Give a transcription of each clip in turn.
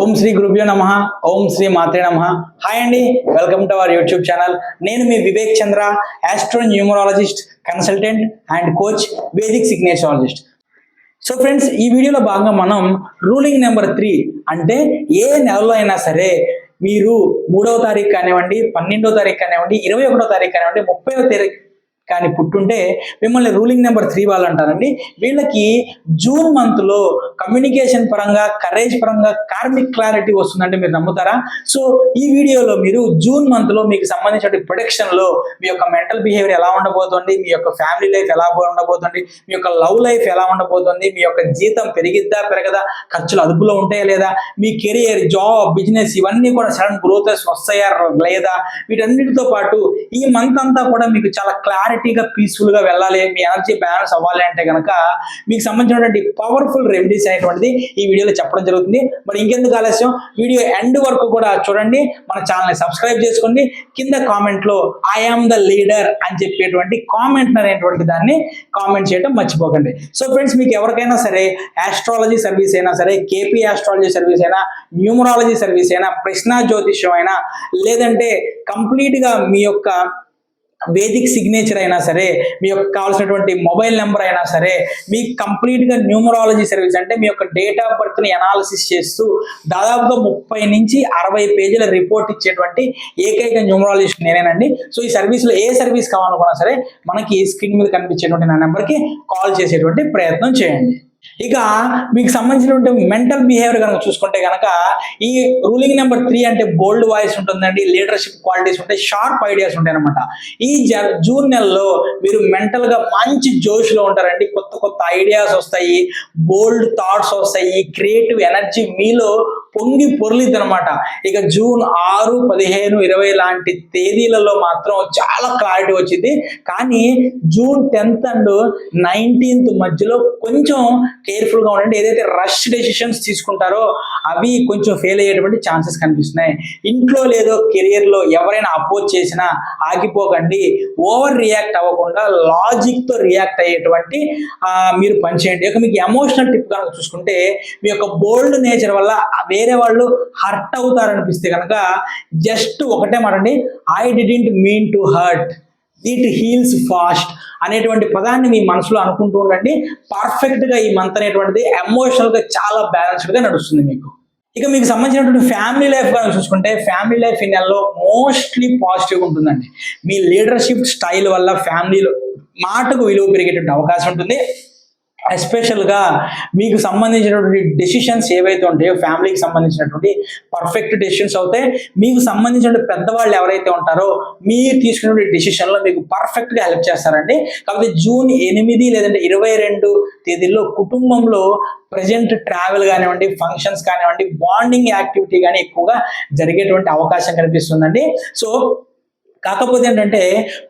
ఓం శ్రీ గురుభ్యో నమ. ఓం శ్రీ మాత్రే నమ. హాయ్ అండి. Welcome to our YouTube channel. నేను మీ Vivek Chandra astro numerologist consultant and coach Vedic signaturologist so friends ఈ వీడియోలో భాగంగా మనం రూలింగ్ నెంబర్ త్రీ అంటే ఏ నెలలో అయినా సరే మీరు మూడవ తారీఖు కానివ్వండి పన్నెండవ తారీఖు కానివ్వండి ఇరవై ఒకటో తారీఖు కానివ్వండి ముప్పై తారీఖు కానీ పుట్టుంటే మిమ్మల్ని రూలింగ్ నెంబర్ త్రీ వాళ్ళు అంటారండి వీళ్ళకి జూన్ మంత్లో కమ్యూనికేషన్ పరంగా కరేజ్ పరంగా కార్మిక్ క్లారిటీ వస్తుందంటే మీరు నమ్ముతారా? సో ఈ వీడియోలో మీరు జూన్ మంత్లో మీకు సంబంధించిన ప్రొడక్షన్లో మీ యొక్క మెంటల్ బిహేవియర్ ఎలా ఉండబోతుంది మీ యొక్క ఫ్యామిలీ లైఫ్ ఎలా ఉండబోతుంది మీ యొక్క లవ్ లైఫ్ ఎలా ఉండబోతుంది మీ యొక్క జీతం పెరిగిద్దా పెరగదా ఖర్చులు అదుపులో ఉంటాయా లేదా మీ కెరియర్ జాబ్ బిజినెస్ ఇవన్నీ కూడా సడన్ గ్రోత్ వస్తాయా లేదా? వీటన్నిటితో పాటు ఈ మంత్ అంతా కూడా మీకు చాలా క్లారిటీ క్లారిటీగా పీస్ఫుల్గా వెళ్ళాలి మీ ఎనర్జీ బ్యాలెన్స్ అవ్వాలి అంటే కనుక మీకు సంబంధించినటువంటి పవర్ఫుల్ రెమెడీస్ అనేటువంటిది ఈ వీడియోలో చెప్పడం జరుగుతుంది. మరి ఇంకెందుకు ఆలస్యం? వీడియో ఎండ్ వరకు కూడా చూడండి మన ఛానల్ని సబ్స్క్రైబ్ చేసుకోండి. కింద కామెంట్లో ఐ ఆమ్ ద లీడర్ అని చెప్పేటువంటి కామెంట్ అనేటువంటి దాన్ని కామెంట్ చేయడం మర్చిపోకండి. సో ఫ్రెండ్స్ మీకు ఎవరికైనా సరే ఆస్ట్రాలజీ సర్వీస్ అయినా సరే కేపీ ఆస్ట్రాలజీ సర్వీస్ అయినా న్యూమరాలజీ సర్వీస్ అయినా ప్రశ్న జ్యోతిష్యం అయినా లేదంటే కంప్లీట్గా మీ యొక్క వేదిక్ సిగ్నేచర్ అయినా సరే మీ యొక్క కావాల్సినటువంటి మొబైల్ నెంబర్ అయినా సరే మీకు కంప్లీట్గా న్యూమరాలజీ సర్వీస్ అంటే మీ యొక్క డేట్ ఆఫ్ బర్త్ని అనాలిసిస్ చేస్తూ దాదాపుగా ముప్పై నుంచి అరవై పేజీల రిపోర్ట్ ఇచ్చేటువంటి ఏకైక న్యూమరాలజిస్ట్ నేనేనండి. సో ఈ సర్వీస్లో ఏ సర్వీస్ కావాలనుకున్నా సరే మనకి స్క్రీన్ మీద కనిపించేటువంటి నా నెంబర్కి కాల్ చేసేటువంటి ప్రయత్నం చేయండి. ఇక మీకు సంబంధించినటువంటి మెంటల్ బిహేవియర్ కనుక చూసుకుంటే కనుక ఈ రూలింగ్ నెంబర్ త్రీ అంటే బోల్డ్ వాయిస్ ఉంటుందండి లీడర్షిప్ క్వాలిటీస్ ఉంటాయి షార్ప్ ఐడియాస్ ఉంటాయి అనమాట ఈ జ జూన్ నెలలో మీరు మెంటల్గా మంచి జోష్లో ఉంటారండి కొత్త కొత్త ఐడియాస్ వస్తాయి బోల్డ్ థాట్స్ వస్తాయి క్రియేటివ్ ఎనర్జీ మీలో పొంగి పొరలిద్దనమాట. ఇక జూన్ ఆరు పదిహేను ఇరవై లాంటి తేదీలలో మాత్రం చాలా క్లారిటీ వచ్చింది. కానీ జూన్ టెన్త్ అండ్ నైన్టీన్త్ మధ్యలో కొంచెం కేర్ఫుల్గా ఉండండి. ఏదైతే రష్ డెసిషన్స్ తీసుకుంటారో అవి కొంచెం ఫెయిల్ అయ్యేటువంటి ఛాన్సెస్ కనిపిస్తున్నాయి. ఇంట్లో లేదో కెరియర్లో ఎవరైనా అపోజ్ చేసినా ఆగిపోకండి. ఓవర్ రియాక్ట్ అవ్వకుండా లాజిక్తో రియాక్ట్ అయ్యేటువంటి మీరు పనిచేయండి. ఇక మీకు ఎమోషనల్ టిప్ కనుక చూసుకుంటే మీ యొక్క బోల్డ్ నేచర్ వల్ల వేరే వాళ్ళు హర్ట్ అవుతారనిపిస్తే కనుక జస్ట్ ఒకటే మాట అండి I didn't mean to hurt it heals fast అనేటువంటి పదాన్ని మీ మనసులో అనుకుంటూ ఉండండి. పర్ఫెక్ట్గా ఈ మంత్ అనేటువంటిది ఎమోషనల్గా చాలా బ్యాలెన్స్డ్గా నడుస్తుంది మీకు. ఇక మీకు సంబంధించినటువంటి ఫ్యామిలీ లైఫ్ కనుక చూసుకుంటే ఫ్యామిలీ లైఫ్ ఈ నెలలో మోస్ట్లీ పాజిటివ్ ఉంటుందండి. మీ లీడర్షిప్ స్టైల్ వల్ల ఫ్యామిలీలో మాటకు విలువ పెరిగేటువంటి అవకాశం ఉంటుంది. ఎస్పెషల్గా మీకు సంబంధించినటువంటి డెసిషన్స్ ఏవైతే ఉంటాయో ఫ్యామిలీకి సంబంధించినటువంటి పర్ఫెక్ట్ డెసిషన్స్ అవుతాయి. మీకు సంబంధించిన పెద్దవాళ్ళు ఎవరైతే ఉంటారో మీరు తీసుకునే డెసిషన్లో మీకు పర్ఫెక్ట్గా హెల్ప్ చేస్తారండి. కాకపోతే జూన్ ఎనిమిది లేదంటే ఇరవై రెండు తేదీల్లో కుటుంబంలో ప్రజెంట్ ట్రావెల్ కానివ్వండి ఫంక్షన్స్ కానివ్వండి బాండింగ్ యాక్టివిటీ కానీ ఎక్కువగా జరిగేటువంటి అవకాశం కనిపిస్తుందండి. సో కాకపోతే ఏంటంటే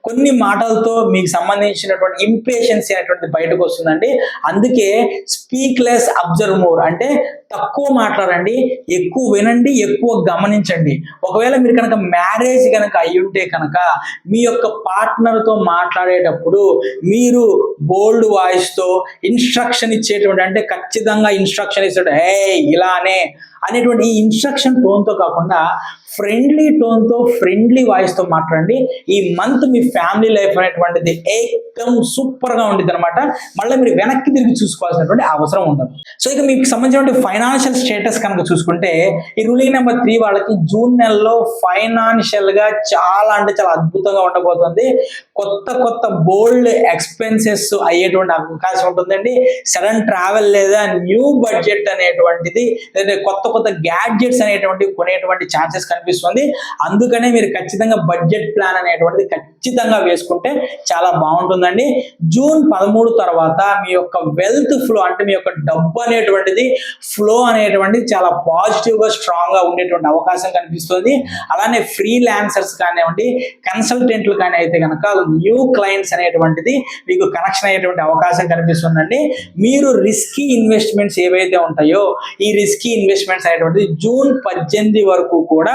కొన్ని మాటలతో మీకు సంబంధించినటువంటి ఇంపేషన్స్ అనేటువంటిది బయటకు వస్తుందండి. అందుకే స్పీక్లెస్ అబ్జర్వ్ మోర్ అంటే తక్కువ మాట్లాడండి ఎక్కువ వినండి ఎక్కువ గమనించండి. ఒకవేళ మీరు కనుక మ్యారేజ్ కనుక అయి ఉంటే కనుక మీ యొక్క పార్ట్నర్తో మాట్లాడేటప్పుడు మీరు బోల్డ్ వాయిస్తో ఇన్స్ట్రక్షన్ ఇచ్చేటువంటి అంటే ఖచ్చితంగా ఇన్స్ట్రక్షన్ ఇస్తాడు. ఏ ఇలానే అనేటువంటి ఈ ఇన్స్ట్రక్షన్ టోన్తో కాకుండా ఫ్రెండ్లీ టోన్తో ఫ్రెండ్లీ వాయిస్తో మాట్లాడండి. ఈ మంత్ మీ ఫ్యామిలీ లైఫ్ అనేటువంటిది ఏకం సూపర్గా ఉండిద్ది అనమాట మళ్ళీ మీరు వెనక్కి తిరిగి చూసుకోవాల్సినటువంటి అవసరం ఉండదు. సో ఇక మీకు సంబంధించిన ఫైనాన్షియల్ స్టేటస్ కనుక చూసుకుంటే ఈ రూలింగ్ నెంబర్ త్రీ వాళ్ళకి జూన్ నెలలో ఫైనాన్షియల్గా చాలా అంటే చాలా అద్భుతంగా ఉండబోతుంది. కొత్త కొత్త బోల్డ్ ఎక్స్పెన్సెస్ అయ్యేటువంటి అవకాశం ఉంటుందండి. సడన్ ట్రావెల్ లేదా న్యూ బడ్జెట్ అనేటువంటిది లేదా కొత్త కొత్త గ్యాడ్జెట్స్ అనేటువంటివి కొనేటువంటి ఛాన్సెస్ కనిపిస్తుంది. అందుకనే మీరు ఖచ్చితంగా బడ్జెట్ ప్లాన్ అనేటువంటిది ఖచ్చితంగా వేసుకుంటే చాలా బాగుంటుందండి. జూన్ పదమూడు తర్వాత మీ యొక్క వెల్త్ ఫ్లో అంటే మీ యొక్క డబ్బు అనేటువంటిది ఫ్లో అనేటువంటిది చాలా పాజిటివ్గా స్ట్రాంగ్గా ఉండేటువంటి అవకాశం కనిపిస్తుంది. అలానే ఫ్రీ ల్యాన్సర్స్ కానివ్వండి కన్సల్టెంట్లు కానీ అయితే కనుక న్యూ క్లయింట్స్ అనేటువంటిది మీకు కనెక్షన్ అయ్యేటువంటి అవకాశం కనిపిస్తుందండి. మీరు రిస్కీ ఇన్వెస్ట్మెంట్స్ ఏవైతే ఉంటాయో ఈ రిస్కీ ఇన్వెస్ట్మెంట్స్ అనేటువంటిది జూన్ పద్దెనిమిది వరకు కూడా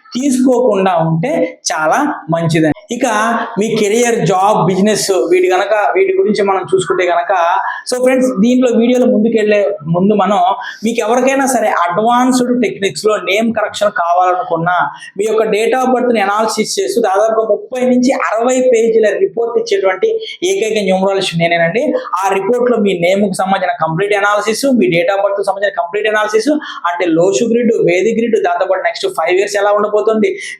తీసుకోకుండా ఉంటే చాలా మంచిదండి ఇక మీ కెరియర్ జాబ్ బిజినెస్ వీటి గనక వీటి గురించి మనం చూసుకుంటే గనక సో ఫ్రెండ్స్ దీంట్లో వీడియోలో ముందుకెళ్ళే ముందు మనం మీకు ఎవరికైనా సరే అడ్వాన్స్డ్ టెక్నిక్స్లో నేమ్ కరెక్షన్ కావాలనుకున్నా మీ యొక్క డేట్ ఆఫ్ బర్త్ని అనాలిసిస్ చేస్తూ దాదాపు ముప్పై నుంచి అరవై పేజీల రిపోర్ట్ ఇచ్చేటువంటి ఏకైక న్యూమరాలజీ నేనేనండి. ఆ రిపోర్ట్లో మీ నేమ్కు సంబంధించిన కంప్లీట్ అనాలిసిస్ మీ డేట్ ఆఫ్ బర్త్ సంబంధించిన కంప్లీట్ అనాలిసిస్ అంటే Lo Shu grid Vedic grid దాంతోపాటు నెక్స్ట్ ఫైవ్ ఇయర్స్ ఎలా ఉండబోతుంది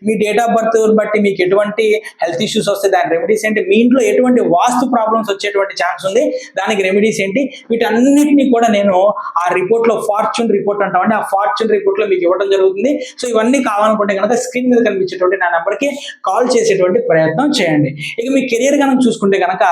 మీ డేట్ ఆఫ్ బర్త్ బట్టి మీకు ఎటువంటి హెల్త్ ఇష్యూస్ వస్తే దాని రెమెడీస్ ఏంటి? మీ ఇంట్లో ఎటువంటి వాస్తు ప్రాబ్లమ్స్ వచ్చేటువంటి ఛాన్స్ ఉంది? దానికి రెమెడీస్ ఏంటి? వీటన్నిటిని కూడా నేను ఆ రిపోర్ట్లో ఫార్చ్యూన్ రిపోర్ట్ అంటామండి. ఆ ఫార్చ్యూన్ రిపోర్ట్లో మీకు ఇవ్వడం జరుగుతుంది. సో ఇవన్నీ కావాలనుకుంటే కనుక స్క్రీన్ మీద కనిపించేటువంటి నా నెంబర్కి కాల్ చేసేటువంటి ప్రయత్నం చేయండి. ఇక మీ కెరియర్ కనుక చూసుకుంటే కనుక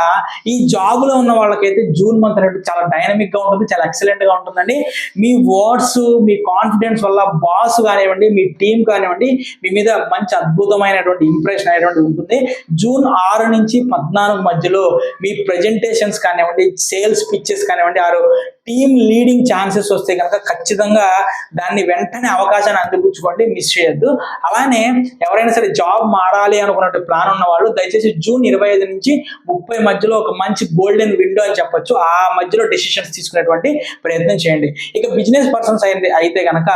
ఈ జాబ్లో ఉన్న వాళ్ళకైతే జూన్ మంత్ అనేది చాలా డైనమిక్గా ఉంటుంది చాలా ఎక్సలెంట్గా ఉంటుందండి. మీ వర్డ్స్ మీ కాన్ఫిడెన్స్ వల్ల బాస్ కానివ్వండి మీ టీం కానివ్వండి మీ మీద మంచి అద్భుతమైనటువంటి ఇంప్రెషన్ అనేటువంటి ఉంటుంది. జూన్ ఆరు నుంచి పద్నాలుగు మధ్యలో మీ ప్రజెంటేషన్స్ కానివ్వండి సేల్స్ పిచ్చెస్ కానివ్వండి ఆరు టీమ్ లీడింగ్ ఛాన్సెస్ వస్తే కనుక ఖచ్చితంగా దాన్ని వెంటనే అవకాశాన్ని అందిపుచ్చుకోండి మిస్ చేయొద్దు. అలానే ఎవరైనా సరే జాబ్ మారాలి అనుకున్నట్టు ప్లాన్ ఉన్న వాళ్ళు దయచేసి జూన్ ఇరవై ఐదు నుంచి ముప్పై మధ్యలో ఒక మంచి గోల్డెన్ విండో అని చెప్పొచ్చు. ఆ మధ్యలో డెసిషన్స్ తీసుకునేటువంటి ప్రయత్నం చేయండి. ఇక బిజినెస్ పర్సన్స్ అయితే అయితే కనుక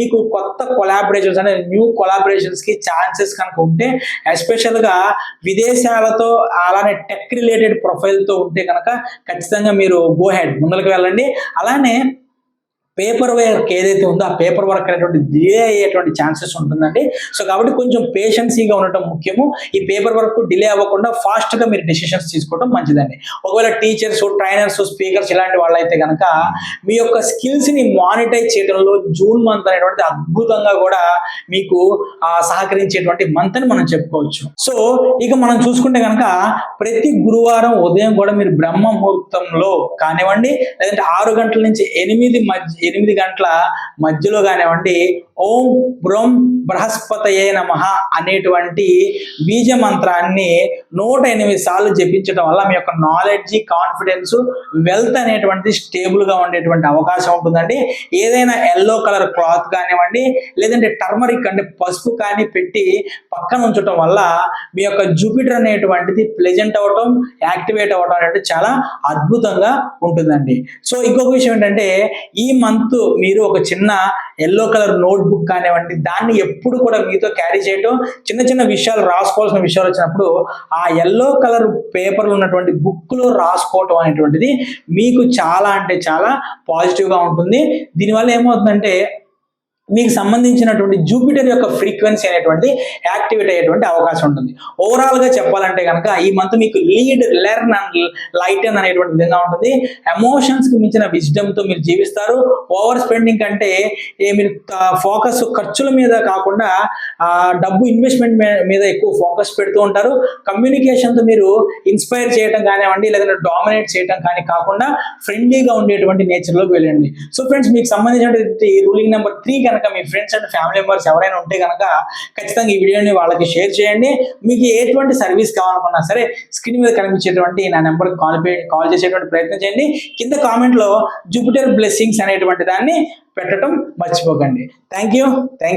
మీకు కొత్త కొలాబరేషన్స్ అనే న్యూ కొలాబరేషన్స్కి ఛాన్సెస్ కనుక ఉంటే ఎస్పెషల్గా విదేశాలతో అలానే టెక్ రిలేటెడ్ ప్రొఫైల్తో ఉంటే కనుక ఖచ్చితంగా మీరు గో హెడ్ ముందరికి వెళ్ళండి. అలానే పేపర్ వర్క్ ఏదైతే ఉందో ఆ పేపర్ వర్క్ అనేటువంటి డిలే అయ్యేటువంటి ఛాన్సెస్ ఉంటుందండి. సో కాబట్టి కొంచెం పేషెన్సీగా ఉండటం ముఖ్యము. ఈ పేపర్ వర్క్ డిలే అవ్వకుండా ఫాస్ట్గా గా మీరు డెసిషన్స్ తీసుకోవడం మంచిదండి. ఒకవేళ టీచర్స్ ట్రైనర్స్ స్పీకర్స్ ఇలాంటి వాళ్ళైతే కనుక మీ యొక్క స్కిల్స్ని మానిటైజ్ చేయడంలో జూన్ మంత్ అనేటువంటిది అద్భుతంగా కూడా మీకు సహకరించేటువంటి మంత్ అని మనం చెప్పుకోవచ్చు. సో ఇక మనం చూసుకుంటే కనుక ప్రతి గురువారం ఉదయం కూడా మీరు బ్రహ్మ ముహూర్తంలో కానివ్వండి లేదంటే ఆరు గంటల నుంచి ఎనిమిది మధ్య ఎనిమిది గంటల మధ్యలో కానివ్వండి ఓం బ్రోం బృహస్పతయే నమ అనేటువంటి బీజ మంత్రాన్ని నూట ఎనిమిది సార్లు జపించడం వల్ల మీ యొక్క నాలెడ్జ్ కాన్ఫిడెన్స్ వెల్త్ అనేటువంటిది స్టేబుల్గా ఉండేటువంటి అవకాశం ఉంటుందండి. ఏదైనా ఎల్లో కలర్ క్లాత్ కానివ్వండి లేదంటే టర్మరిక్ అంటే పసుపు కానీ పెట్టి పక్కన ఉంచడం వల్ల మీ యొక్క జూపిటర్ అనేటువంటిది ప్లెజెంట్ అవటం యాక్టివేట్ అవటం అనేది చాలా అద్భుతంగా ఉంటుందండి. సో ఇంకొక విషయం ఏంటంటే ఈ మంత్ మీరు ఒక చిన్న ఎల్లో కలర్ నోట్ బుక్ కానివ్వండి దాన్ని ఎప్పుడు కూడా మీతో క్యారీ చేయటం చిన్న చిన్న విషయాలు రాసుకోవాల్సిన విషయాలు వచ్చినప్పుడు ఆ ఎల్లో కలర్ పేపర్లు ఉన్నటువంటి బుక్లో రాసుకోవటం అనేటువంటిది మీకు చాలా అంటే చాలా పాజిటివ్గా ఉంటుంది. దీనివల్ల ఏమవుతుందంటే మీకు సంబంధించినటువంటి జూపిటర్ యొక్క ఫ్రీక్వెన్సీ అనేటువంటి యాక్టివేట్ అయ్యేటువంటి అవకాశం ఉంటుంది. ఓవరాల్గా చెప్పాలంటే కనుక ఈ మంత్ మీకు లీడ్ లెర్న్ అండ్ లైటన్ అనేటువంటి విధంగా ఉంటుంది. ఎమోషన్స్కి మించిన విజ్డమ్తో తో మీరు జీవిస్తారు. ఓవర్ స్పెండింగ్ కంటే ఏ మీరు ఫోకస్ ఖర్చుల మీద కాకుండా ఆ, డబ్బు ఇన్వెస్ట్మెంట్ మీద ఎక్కువ ఫోకస్ పెడుతూ ఉంటారు. కమ్యూనికేషన్తో మీరు ఇన్స్పైర్ చేయడం కానివ్వండి లేదంటే డామినేట్ చేయడం కానీ కాకుండా ఫ్రెండ్లీగా ఉండేటువంటి నేచర్లోకి వెళ్ళండి. సో ఫ్రెండ్స్ మీకు సంబంధించినటువంటి రూలింగ్ నెంబర్ త్రీ కనుక మీ ఫ్రెండ్స్ అండ్ ఫ్యామిలీ మెంబర్స్ ఎవరైనా ఉంటే కనుక ఖచ్చితంగా ఈ వీడియోని వాళ్ళకి షేర్ చేయండి. మీకు ఎటువంటి సర్వీస్ కావాలనుకున్నా సరే స్క్రీన్ మీద కనిపించేటువంటి నా నెంబర్కి కాల్ కాల్ చేసేటువంటి ప్రయత్నం చేయండి. కింద కామెంట్లో జూపిటర్ బ్లెస్సింగ్స్ అనేటువంటి దాన్ని పెట్టడం మర్చిపోకండి. Thank you thank